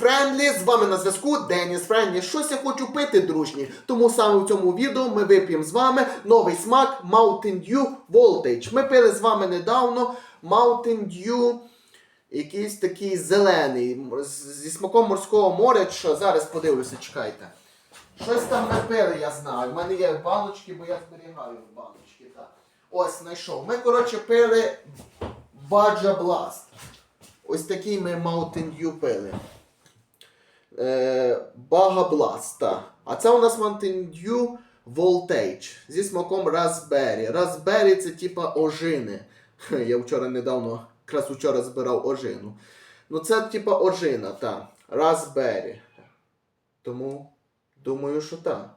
Френдлі, з вами на зв'язку Деніс Френдлі. Щось я хочу пити, дружні. Тому саме в цьому відео ми вип'ємо з вами новий смак Mountain Dew Voltage. Ми пили з вами недавно Mountain Dew якийсь такий зелений, зі смаком морського моря. Що зараз подивлюся, чекайте. Щось там ми пили, я знаю. У мене є баночки, бо я зберігаю баночки. Так. Ось знайшов. Ми, коротше, пили Баджа Blast. Ось такий ми Mountain Dew пили. Е, Бага так. А це у нас Mountain Dew Voltage зі смаком Raspberry. Raspberry це типа ожини. Я вчора недавно, якраз вчора збирав ожину. Ну це типа ожина, так. Raspberry. Тому думаю, що так.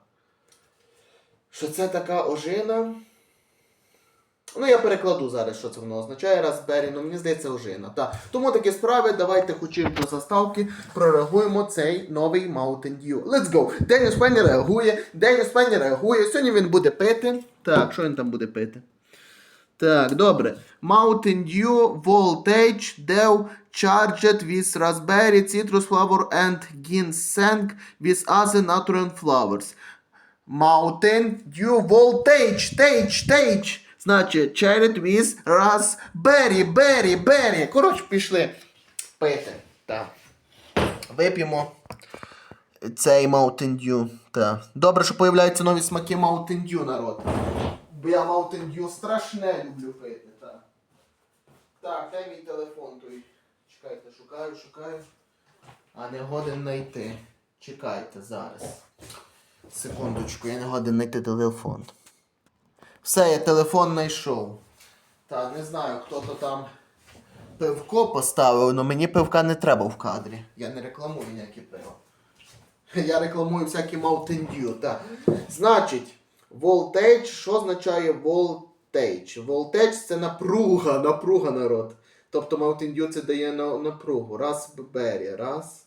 Що це така ожина. Ну, я перекладу зараз, що це воно означає Raspberry, ну мені здається, ожина. Так. Тому такі справи, давайте хочемо до заставки прореагуємо цей новий Mountain Dew. Let's go! Деніс Пенні реагує, Деніс Пенні реагує. Сьогодні він буде пити. Так, що він там буде пити? Так, добре. Mountain Dew Voltage Dew Charged with Raspberry, Citrus Flavor and Ginseng with other natural flavors. Mountain Dew Voltage, Tage, Tage. Значить, Cherry with Raspberry, Berry, Berry. Коротше, пішли пити. Так. Вип'ємо цей Mountain Dew. Так. Добре, що появляються нові смаки Mountain Dew, народ. Бо я Mountain Dew страшне люблю пити. Так, так де мій телефон той? Чекайте, шукаю, шукаю. А не годен знайти. Чекайте зараз. Секундочку, я не годен знайти телефон. Все, я телефон знайшов. Та не знаю, хто то там пивко поставив, але мені пивка не треба в кадрі. Я не рекламую ніякі пиво. Я рекламую всякі Mountain Dew, так. Значить, voltage, що означає voltage? Voltage це напруга, напруга народ. Тобто Mountain Dew це дає напругу. Раз бері, раз.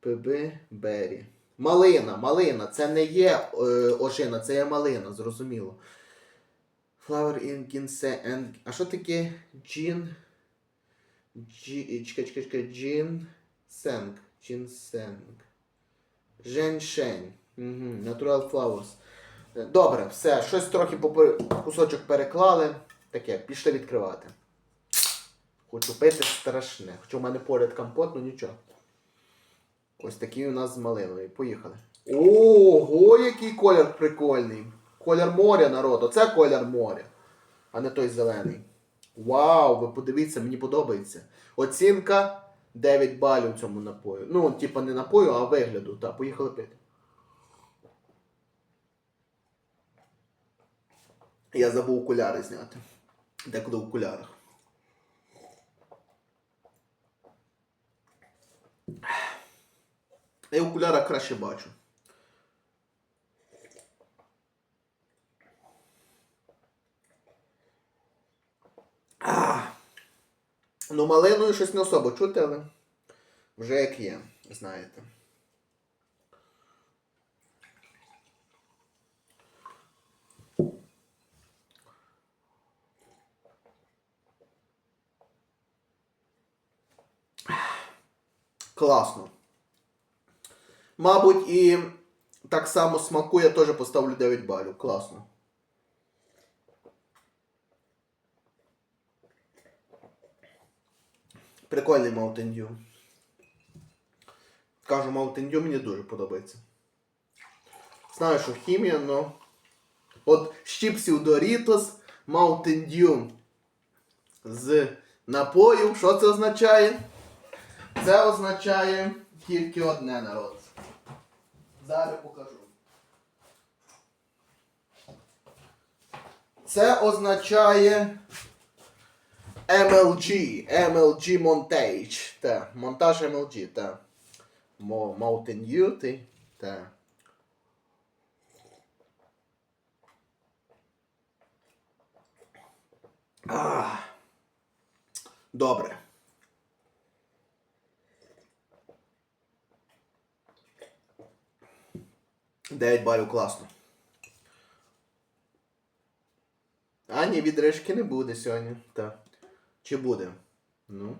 ПБ бері. Малина, малина. Це не є е, ожина, це є малина, зрозуміло. Flower in ginseng and... А що таке? Джі... Чекай, чекай, чекай. Ginseng. Ginseng. Женьшень. Угу. Natural flowers. Е, Добре, все. Щось трохи кусочок переклали. Таке, пішли відкривати. Хочу пити страшне. Хоча в мене поряд компот, ну нічого. Ось такий у нас з малиною. Поїхали. Ого, який колір прикольний. Колір моря, народ. Оце колір моря. А не той зелений. Вау, ви подивіться, мені подобається. Оцінка 9 балів цьому напою. Ну, типа не напою, а вигляду. Так, поїхали пити. Я забув окуляри зняти. Декуди в окулярах. Я в окулярах краще бачу. Ну, малиною щось не особо чути, але вже як є, знаєте. Класно. Мабуть, і так само смаку я теж поставлю 9 балів. Класно. Прикольний Mountain Dew. Кажу, Mountain Dew мені дуже подобається. Знаю, що хімія, но. От з чіпсів Doritos, Mountain Dew з напою. Що це означає? Це означає тільки одне народ. Зараз покажу. Це означає MLG. MLG Montage. Та, монтаж MLG, та. Mountain ти. Та. Ah. Добре. Дев'ять балів класно. А, ні, відрижки не буде сьогодні. Так. Чи буде? Ну.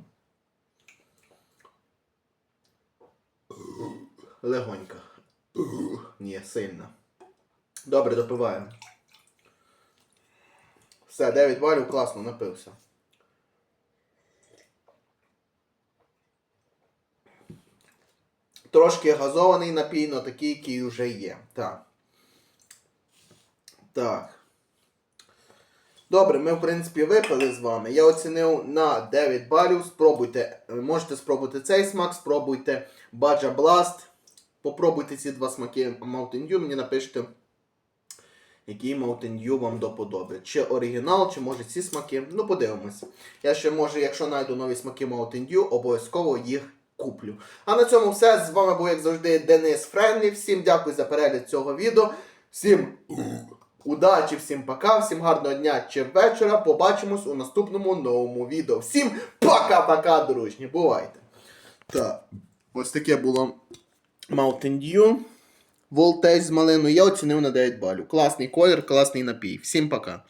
легонько. Ні, сильно. Добре, допиваємо. Все, 9 балів, класно, напився. Трошки газований напій, но такий, який вже є. Так. Так. Добре, ми, в принципі, випили з вами. Я оцінив на 9 балів. Спробуйте. е, Можете спробувати цей смак, спробуйте Баджа Blast. Попробуйте ці два смаки Mountain Dew, мені напишіть, який Mountain Dew вам до подоби. Чи оригінал, чи може ці смаки. Ну, подивимось. Я ще може, якщо знайду нові смаки Mountain Dew, обов'язково їх куплю. А на цьому все. З вами був, як завжди, Денис Френлі. Всім дякую за перегляд цього відео. Всім удачі, всім пока, всім гарного дня чи вечора. Побачимось у наступному новому відео. Всім пока-пока, дружні. Бувайте. Так, ось таке було Mountain Dew. Волтейс з малиною я оцінив на 9 балів. Класний колір, класний напій. Всім пока.